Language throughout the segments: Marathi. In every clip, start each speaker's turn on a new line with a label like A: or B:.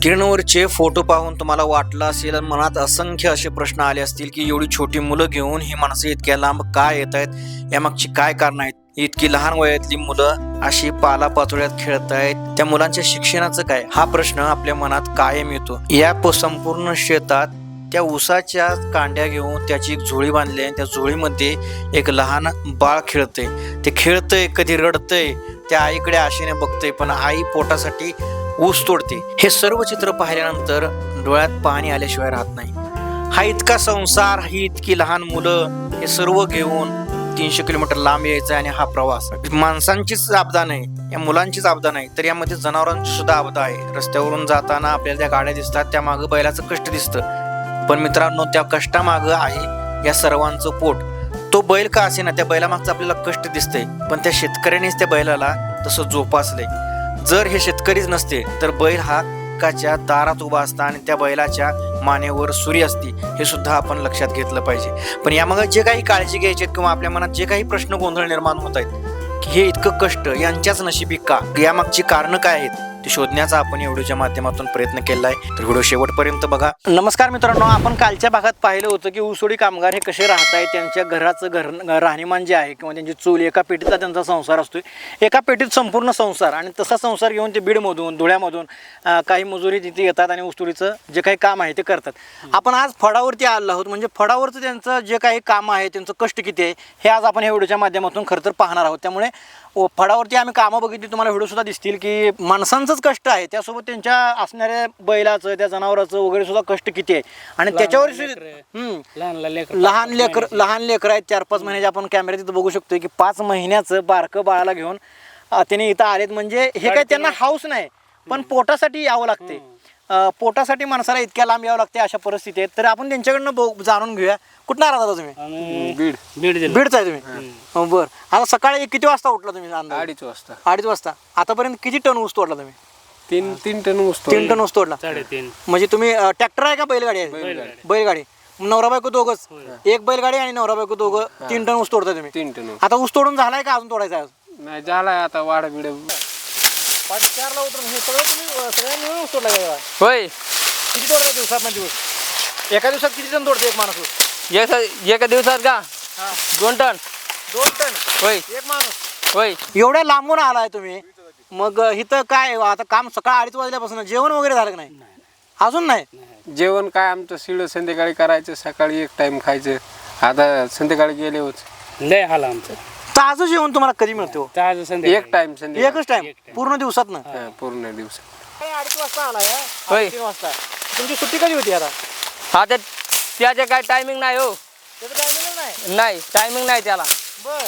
A: स्क्रीनवरचे फोटो पाहून तुम्हाला वाटलं असेल आणि मनात असंख्य असे प्रश्न आले असतील की एवढी छोटी मुलं घेऊन ही माणसं इतक्या लांब काय येत आहेत? यामागची काय कारण आहेत? इतकी लहान वयातली मुलं अशी पालापाचोळ्यात खेळत आहेत त्या मुलांच्या शिक्षणाचं काय? हा प्रश्न आपल्या मनात कायम येतो. या संपूर्ण शेतात त्या उसाच्या कांड्या घेऊन त्याची एक झोळी बांधली आहे त्या झोळीमध्ये एक लहान बाळ खेळतंय. ते खेळतंय कधी रडतंय त्या आईकडे आशेने बघतंय पण आई पोटासाठी ऊस तोडते. हे सर्व चित्र पाहिल्यानंतर डोळ्यात पाणी आल्याशिवाय राहत नाही. हा इतका संसार ही इतकी लहान मुलं हे सर्व घेऊन तीनशे किलोमीटर लांब यायचं आणि हा प्रवास. माणसांचीच आपदा नाही या मुलांचीच आपदा नाही तर यामध्ये जनावरांची सुद्धा आपदा आहे. रस्त्यावरून जाताना आपल्याला त्या गाड्या दिसतात त्या मागं बैलाचं कष्ट दिसतं. पण मित्रांनो त्या कष्टामागं आहे या सर्वांचं पोट. तो बैल का असे ना त्या बैलामागचं आपल्याला कष्ट दिसतंय पण त्या शेतकऱ्यानेच त्या बैलाला तसं जोपासलंय. जर हे शेतकरीच नसते तर बैल हा हक्काच्या दारात उभा असता आणि त्या बैलाच्या मानेवर सुरी असती हे सुद्धा आपण लक्षात घेतलं पाहिजे. पण यामागे जे काही काळजी घ्यायची आहेत किंवा आपल्या मनात जे काही प्रश्न गोंधळ निर्माण होत आहेत हे इतकं कष्ट यांच्याच नशिबी का? यामागची कारणं काय आहेत? ते शोधण्याचा आपण या व्हिडिओच्या माध्यमातून प्रयत्न केला आहे. तर व्हिडिओ शेवटपर्यंत बघा. नमस्कार मित्रांनो आपण कालच्या भागात पाहिलं होतं की ऊसोडी कामगार हे कसे राहत आहेत त्यांच्या घराचं घर राहणीमान जे आहे किंवा त्यांची चूल एका पेटीतला त्यांचा संसार असतोय. एका पेटीत संपूर्ण संसार आणि तसा संसार घेऊन ते बीडमधून धुळ्यामधून काही मजुरी तिथे येतात आणि ऊसतोडीचं जे काही काम आहे ते करतात. आपण आज फडावरती आलो आहोत. म्हणजे फडावरचं त्यांचं जे काही काम आहे त्यांचं कष्ट किती आहे हे आज आपण ह्या व्हिडिओच्या माध्यमातून खरं तर पाहणार आहोत. त्यामुळे व फडावरती आम्ही कामं बघितली तुम्हाला व्हिडिओ सुद्धा दिसतील की माणसांचंच कष्ट आहे. त्यासोबत त्यांच्या असणाऱ्या बैलाचं त्या जनावराचं वगैरे सुद्धा कष्ट किती आहे. आणि त्याच्यावर
B: लहान लेकर.
A: लहान लेकर लहान लेकर आहेत चार पाच महिन्याचे. आपण कॅमेऱ्यात तिथं बघू शकतोय की पाच महिन्याचं बारकं बाळाला घेऊन त्याने इथं आलेत. म्हणजे हे काही त्यांना हाऊस नाही पण पोटासाठी यावं लागते पोटासाठी माणसाला इतक्या लांब यावं लागते अशा परिस्थिती आहेत तर आपण त्यांच्याकडनं बघ- जाणून घेऊया. कुठं राहता तुम्ही?
B: आणि
C: बीड.
B: बीड. जिल्हा
A: बीडचा आहे तुम्ही? हो, बर. आता सकाळी किती वाजता उठला तुम्ही अंदाजे?
C: अडीच वाजता.
A: अडीच वाजता. आतापर्यंत किती टन ऊस तोडला तुम्ही?
C: तीन तीन टन ऊस
A: तीन टन ऊस तोडला.
B: साडेतीन.
A: म्हणजे तुम्ही ट्रॅक्टर आहे का बैलगाडी आहे?
B: बैलगाडी.
A: बैलगाडी. नवरा बायको दोघच. एक बैलगाडी आणि नवरा बायको दोघं तीन टन ऊस तोडता तुम्ही.
C: तीन टन.
A: आता ऊस तोडून झालाय का अजून तोडायचा आहे? अजून?
C: नाही झालाय आता वाडा बिड
A: पाच चारला उतरून हे सगळं तुम्ही सगळ्यांनी मिळून
D: होय.
A: किती तोडला दिवसामध्ये ऊस एका दिवसात किती टन तोडते एक माणूस? ऊस
D: एक एका दिवसात का?
A: हा.
D: दोन टन.
A: दोन टन?
D: होय.
A: एक माणूस?
D: होय.
A: एवढ्या लांबून आलाय तुम्ही. मग इथं काय आता काम सकाळ अडीच वाजल्यापासून जेवण वगैरे झालं का नाही? अजून नाही?
C: जेवण काय आमचं शिळ संध्याकाळी करायचं सकाळी एक टाइम खायचं. आता संध्याकाळी गेले होत
B: लय आला आमचं.
A: ताजं जेवण तुम्हाला कधी मिळते हो?
B: ताज
C: एक टाइम संध्याकाळी.
A: एकच टाइम
B: एक time.
A: पूर्ण दिवसात ना?
C: हा, पूर्ण दिवस
A: अडीच वाजता आलाय हा?
D: होय.
A: तीन वाजता. तुमची सुट्टी कधी होती आता?
D: हा त्या त्याचे काय टायमिंग नाही हो.
A: त्याचं टायमिंग नाही?
D: नाही टायमिंग नाही त्याला.
A: बर.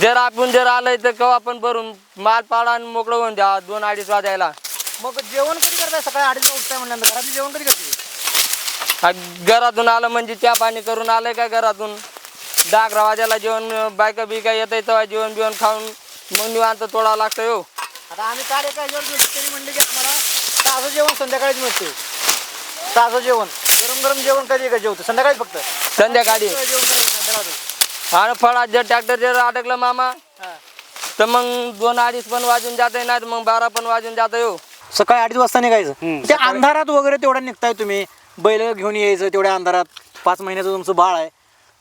D: जर आपण जर आलंय तर केव्हा आपण भरून माल पाडा आणि मोकळं होऊन द्या दोन अडीच वाजायला.
A: मग जेवण कधी करताय? सकाळी अडीच उठताय म्हणल्यानंतर. घरातलं जेवण कधी करते?
D: हा, घरातून आलं म्हणजे चहा पाणी करून आलंय का घरातून? दहा अकरा वाजायला जेवण बायका बिका येत तेव्हा जेवण बिवण खाऊन मग निवांत तोडावं लागतं हो.
A: आता आम्ही काल एका त्यांनी म्हणले की आम्हाला ताजं जेवण संध्याकाळीच मिळते ताजं जेवण गरम गरम जेवण कधी का जेवतो? संध्याकाळी फक्त.
D: संध्याकाळी.
A: जेवण
D: आणि फळात जर ट्रॅक्टर जर अडकलं मामा
A: हा.
D: तर मग दोन अडीच पण वाजून जाते नाही तर मग बारा पण वाजून जातं हो.
A: सकाळी अडीच वाजता निघायचं. त्या अंधारात वगैरे तेवढ्या निघताय तुम्ही. बैल घेऊन यायचं तेवढ्या अंधारात. पाच महिन्याचं तुमचं बाळ आहे.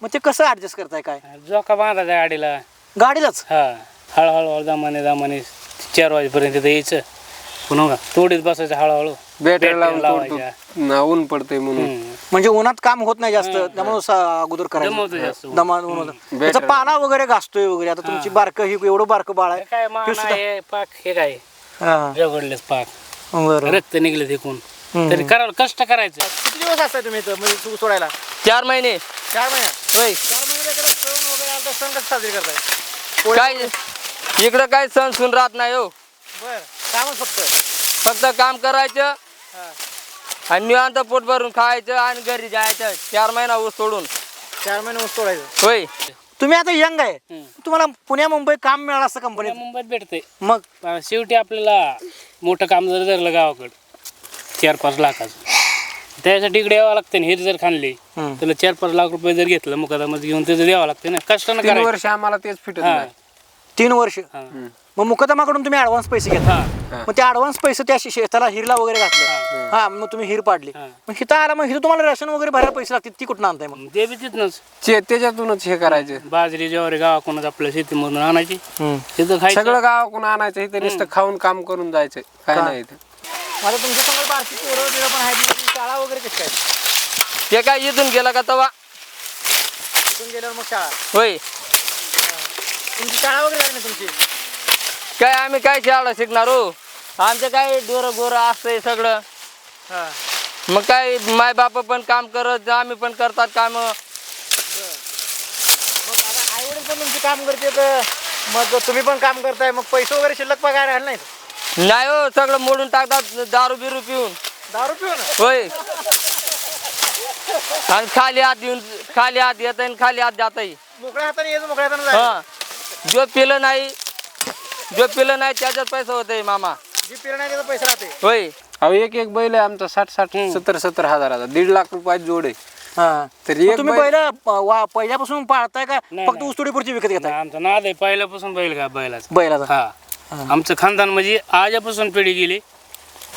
A: मग ते कसं ऍडजस्ट करताय काय?
B: जोका बांधायचा गाडीला.
A: गाडीलाच?
B: हा. हळूहळू दामाने दामाने चार वाजेपर्यंत इथं यायचं. पुन्हा का तोडीत बसायचं हळूहळू.
C: बॅटरी लावून
B: लावायच्या.
C: तोडतो ना ऊन पडतंय म्हणून.
A: म्हणजे उन्हात काम होत नाही जास्त त्यामुळे स- अगोदर
B: दमवतं जास्त.
A: करायचं दमा होतं. त्याचा पाला वगैरे घासतोय वगैरे. आता तुमची बारकं ही एवढं बारकं बाळ
B: हे
A: आहे
B: काय
A: हे
B: मान
A: सुद्धा-
B: आहे पाक हे काय?
A: हा,
B: पाक.
A: बरं.
B: रक्त निघले तिकून.
A: हम्म.
B: तरी करावं कष्ट करायचं.
A: किती दिवस असताय तुम्ही इथं? म्हणजे तू सोडायला?
D: चार महिने.
A: चार महिन्यात
D: होय
A: चार महिने त्याकडे सण वगैरे आला तर सण कसं साजरी करताय
D: काय इकडं काय सण सुन राहत नाही हो.
A: बर कामच फक्त.
D: फक्त काम करायचं
A: हा.
D: आणि निवांत पोट भरून खायचं आणि घरी जायचं. चार महिना ऊस सोडून
A: चार महिने ऊस तोडायचं.
D: होय.
A: तुम्ही आता यंग आहे. तुम्हाला पुण्या मुंबई काम मिळालं असतं कंपनीत
B: मुंबईत भेटते
A: मग?
B: शेवटी आपल्याला मोठं काम जर धरलं गावाकडं चार पाच लाखाचं. त्यासाठी इकडे यावं लागतं ना हे जर खाणले
A: हम्म.
B: त्याला चार पाच लाख रुपये जर घेतलं मुकादामत घेऊन त्याचं द्यावं लागतं ना. कष्टानं
C: तीन
B: करायचं.
C: वर्ष आम्हाला तेच फिटत
B: हा.
C: नाही.
A: तीन वर्ष.
B: हा.
A: मग मुकदमाकडून तुम्ही ऍडव्हान्स पैसे घेता.
B: हा.
A: मग ते ऍडव्हान्स पैसे त्या शे- शेताला हिरला वगैरे घातलं. हा. मग तुम्ही हिर पाडली.
B: हा.
A: मग हिथं आला मग हिथं तुम्हाला रेशन वगैरे भरायला पैसे लागतील ती कुठं आणताय मग?
B: ते बी तिथनंच.
C: त्याच्यातूनच हे करायचं.
B: बाजरी ज्वारी गावाकडूनच आपल्या शेतीमधून आणायची. तिथं खायचं.
C: सगळं गावाकडून आणायचं इथं नुसतं खाऊन काम करून जायचं. काय नाही इथं.
A: तुमच्यासमोर बारकी पोरं बिरं पण आहेत शाळा वगैरे कशी काय?
D: ते काय इथून गेला का तवा?
A: तिथून गेल्यावर मग शाळा.
D: होय.
A: तुमची शाळा वगैरे झाली ना तुमची?
D: काय आम्ही काय शाळा शिकणार हो? आमचं काय डोरं गोरं असतंय सगळं.
A: हा.
D: मग काय माय बाप पण काम करत आम्ही पण करतात काम.
A: मग आता आई वडील पण तुमचे काम करते तर मग तुम्ही पण काम करताय मग पैसे वगैरे शिल्लक पगार
D: नाही? हो सगळं मोडून टाकतात दारू बिरू पिऊन.
A: दारू पिऊन
D: होय. आणि खाली हात येऊन खाली हात येत आणि खाली हात जात
A: मोकळ्या हाताने यायचं मोकळ्या हाताने जायचं
D: हा. जो पिलं नाही जो पिलं नाही त्याच्यात पैसा होतंय मामा.
A: जी त्याचा पैसे राहते
D: होय.
C: अहो एक एक बैल आहे आमचा साठ साठ सत्तर सत्तर हजाराचा दीड लाख रुपयाची जोड. आहे
A: हा.
C: तर
A: मग
C: एक
A: तुम्ही
C: बैल-
A: पहिलं प- वा- पहिल्यापासून पाळताय का?
B: नाही,
A: फक्त
B: नाही.
A: उस्तुडीपुरची विकत घेताय?
B: आमचा नाद आहे पहिल्यापासून बैल का बैलाचा.
A: बैलाचा.
B: हा. आमचं खानदान म्हणजे आजपासून पिढी गेली.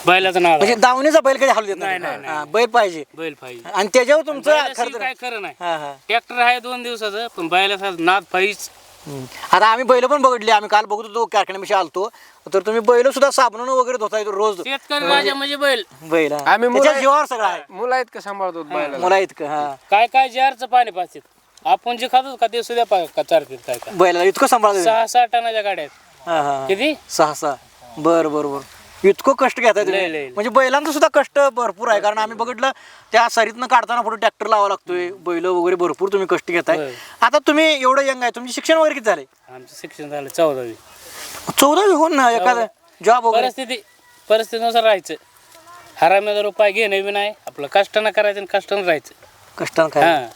B: बैलाचं नाद
A: म्हणजे. दावणीचा बैल कधी हलू देत
B: नाही,
A: नाही?
B: नाही, नाही.
A: हा, बैल पाहिजे.
B: बैल पाहिजे.
A: आणि त्याच्यावर तुमचं
B: बैलाशिवाय
A: खर्च
B: काय खरं नाही.
A: हा हा.
B: ट्रॅक्टर आहे दोन दिवसाचं पण बैलाचा नाद पाहिजे
A: हम्म. आता आम्ही बैल पण बघितली आम्ही काल बघत होतो कारखान्यापाशी आलतो. तर तुम्ही बैल सुद्धा साबणानं वगैरे धुताय रोज.
B: शेतकरी माझ्या म्हणजे बैल.
A: बैल हा.
C: आम्ही
A: त्याच्या
C: मुलं-
A: जीवावर सगळं आहे.
C: मुलं आहेत का सांभाळतो बैला
A: मुला इतकं हा.
B: काय काय जारचं पाणी पाचतात आपण जे खातो का ते सुद्धा पा- का चारतात काय काय
A: बैलाला इतकं सांभाळत
B: सहा सहा टनाच्या गाड्या आहेत.
A: हा हा.
B: किती?
A: सहा सहा. बर बर बर. इतकं कष्ट घेताय
B: लय,
A: तुम्ही
B: लय.
A: म्हणजे बैलांचं सुद्धा कष्ट भरपूर आहे. कारण आम्ही बघितलं त्या सरीतनं काढताना पुढे ट्रॅक्टर लावा लागतोय. बैल वगैरे भरपूर तुम्ही कष्ट घेताय.
B: होय.
A: आता तुम्ही एवढं यंग आहे. तुमचे शिक्षण वगैरे किती झाले
B: आमचं शिक्षण झालं चौदावी.
A: चौदावी होऊन ना एखादं जॉब वगैरे?
B: परिस्थिती परिस्थितीनुसार राहायचं. हरामेचा रुपये घेणं बी नाही. आपलं कष्टानं करायचं आणि कष्टानं राहायचं.
A: कष्टानं काय?
B: हा.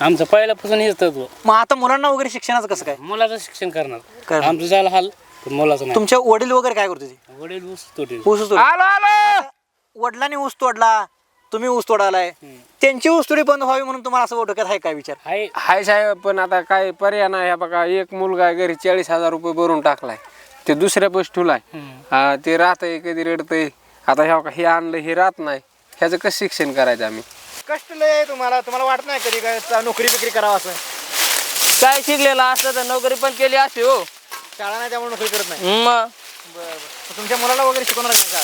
B: आमचं पहिल्यापासून हेच तत्व.
A: मग आता मुलांना वगैरे शिक्षणाचं कसं काय?
B: मुलाचं शिक्षण करणार.
A: करणार.
B: आमचं झालं हाल. पण मुलाचं नाही.
A: तुमच्या वडील वगैरे काय करते
B: वडील ऊस तोटे
A: ऊस तोड
C: आलो आलो!
A: वडिलांनी ऊस तोडला तुम्ही ऊस तोडालाय. त्यांची ऊस तोडी बंद व्हावी म्हणून तुम्हाला असं डोक्यात आहे काय विचार?
B: आहे.
C: हाय साहेब पण आता काय पर्याय नाही. ह्या बघा एक मुलगा आहे घरी चाळीस हजार रुपये भरून टाकलाय. ते दुसऱ्या पैसे ठेवलाय हा, ते राहतंय कधी रडतंय. आता ह्या बघा हे आणलं हे राहत नाही. ह्याचं कसं शिक्षण करायचं आम्ही?
A: कष्ट लय आहे तुम्हाला. तुम्हाला वाटत नाही कधी काय चा- नोकरी बिकरी करावं असं?
D: काय शिकलेलं असतं तर नोकरी पण केली असते हो.
A: शाळा नाही त्यामुळे नोकरी करत नाही.
D: मग
A: तुमच्या मुलाला वगैरे शिकवणार का?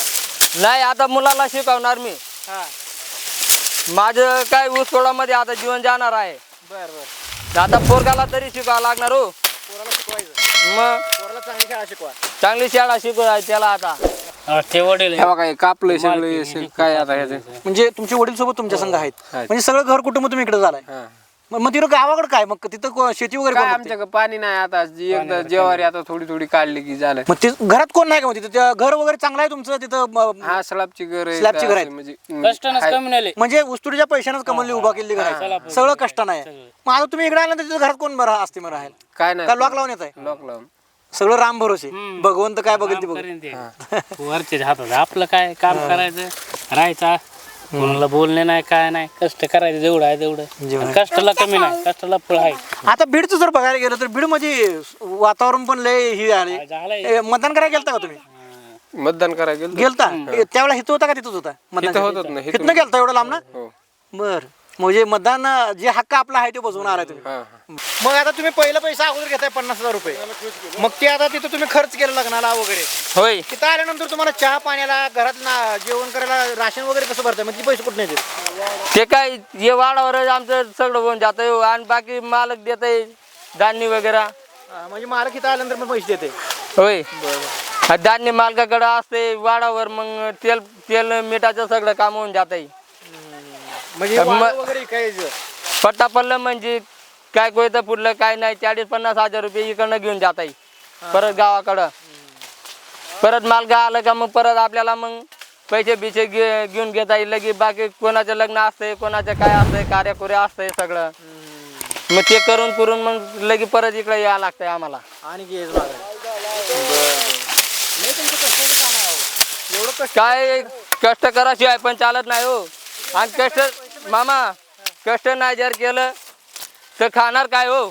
D: नाही आता मुलाला शिकवणार मी.
A: हा.
D: माझं काय ऊसतोडामध्ये आता जीवन जाणार आहे.
A: बर बर.
D: आता पोरगाला तरी शिकावं लागणार हो.
A: पोराला शिकवायचं.
D: मग
A: पोराला चांगली शाळा शिकवा.
D: चांगली शाळा शिकवाय त्याला आता.
B: हा, ते वडील
C: ह्या बघा हे कापलंय सगळं हे सगळं काय आता ह्याचं
A: म्हणजे तुमचे वडील सोबत तुमच्या संघ आहेत.
C: आहेत.
A: म्हणजे सगळं घर कुटुंब तुम्ही इकडे झालाय.
C: हा.
A: मग मग तिथं गावाकडे काय? मग तिथं को- शेती वगैरे
C: काय
A: कोण बघते?
C: आमच्याकडे पाणी नाही आता. जी एकदा जेवारी आता थोडी थोडी काढली की झालं.
A: मग ते घरात कोण नाही का? मग तिथं त्या घर वगैरे चांगलं आहे तुमचं? तिथं म-
C: हा स्लॅबची घर आहे.
A: स्लॅबची घर आहेत.
C: असे म्हणजे
B: कष्टानंच
C: हाय.
B: कमी नेले
A: म्हणजे उस्तुडीच्या पैशानंच कमलनी उभा केलेली घर आहे. सगळं कष्टानं आहे मग आता तुम्ही इकडे आल्यानंतर तिथं घरात कोण बरं असते मग राहायला?
C: काय
A: का
C: नाही
A: लॉक लावून येत आहे
C: लॉक लावून.
A: सगळं राम भरोसे. भगवंत काय बघेल ते
B: वरच्या हातात आपलं काय काम करायचं? राहायचा. कोणाला बोलणे नाही काय नाही कष्ट करायचं जेवढं आहे तेवढं.
A: जेवढं
B: कष्टाला कमी नाही कष्टाला फळ आहे.
A: आता बीडचं जर बघायला गेलं तर बीडमध्ये वातावरण पण लय ही आले
B: झालंय.
A: मतदान करायला गेलता का तुम्ही?
C: मतदान करायला गेलो
A: गेलता? त्यावेळेला हिथं होता का तिथंच होता?
C: इथं होतच नाही
A: हिथनं गेलता एवढं लांब ना
C: हो.
A: बर. म्हणजे मतदान जे हक्क आपला आहे ते बजवून आलाय तुम्ही.
C: हा हा.
A: मग आता तुम्ही पहिलं पैसा अगोदर घेताय पन्नास हजार रुपये. मग ते आता तिथं तुम्ही खर्च केला लग्नाला वगैरे.
D: होय.
A: तिथं आल्यानंतर तुम्हाला चहा पाण्याला घरात ना जेवण करायला राशन वगैरे कसं भरताय? ती पैसे कुठे येतात
D: ते काय हे वाडावर आमचं सगळं होऊन जात आणि बाकी मालक देत धान्य वगैरे.
A: हा, म्हणजे मालक इथं आल्यानंतर मग पैसे देते
D: होय. हा धान्य मालकाकडे असते वाडावर मग तेल तेल मिठाचं सगळं काम होऊन जात
A: म्हणजे
D: मग-
A: वाळू वगैरे काय
D: पट्टा पडलं म्हणजे काय कोयतं पुरलं काय नाही. चाळीस पन्नास हजार रुपये इकडनं घेऊन जात परत गावाकडं. परत मालगा आलं का मग परत आपल्याला मग पैसे बिसे घे घेऊन घेता येईल लगे बाकी कोणाचं लग्न असतंय कोणाचं काय असतंय कार्यकुरे असतंय सगळं. मग ते करून करून मग लगे परत इकडे यावं लागतंय आम्हाला.
A: आणि घे एवढं कष्ट
D: काय कष्ट कराशिवाय पण चालत नाही हो. आणि कष्ट मामा कष्ट नाही जर केलं तर खाणार काय हो?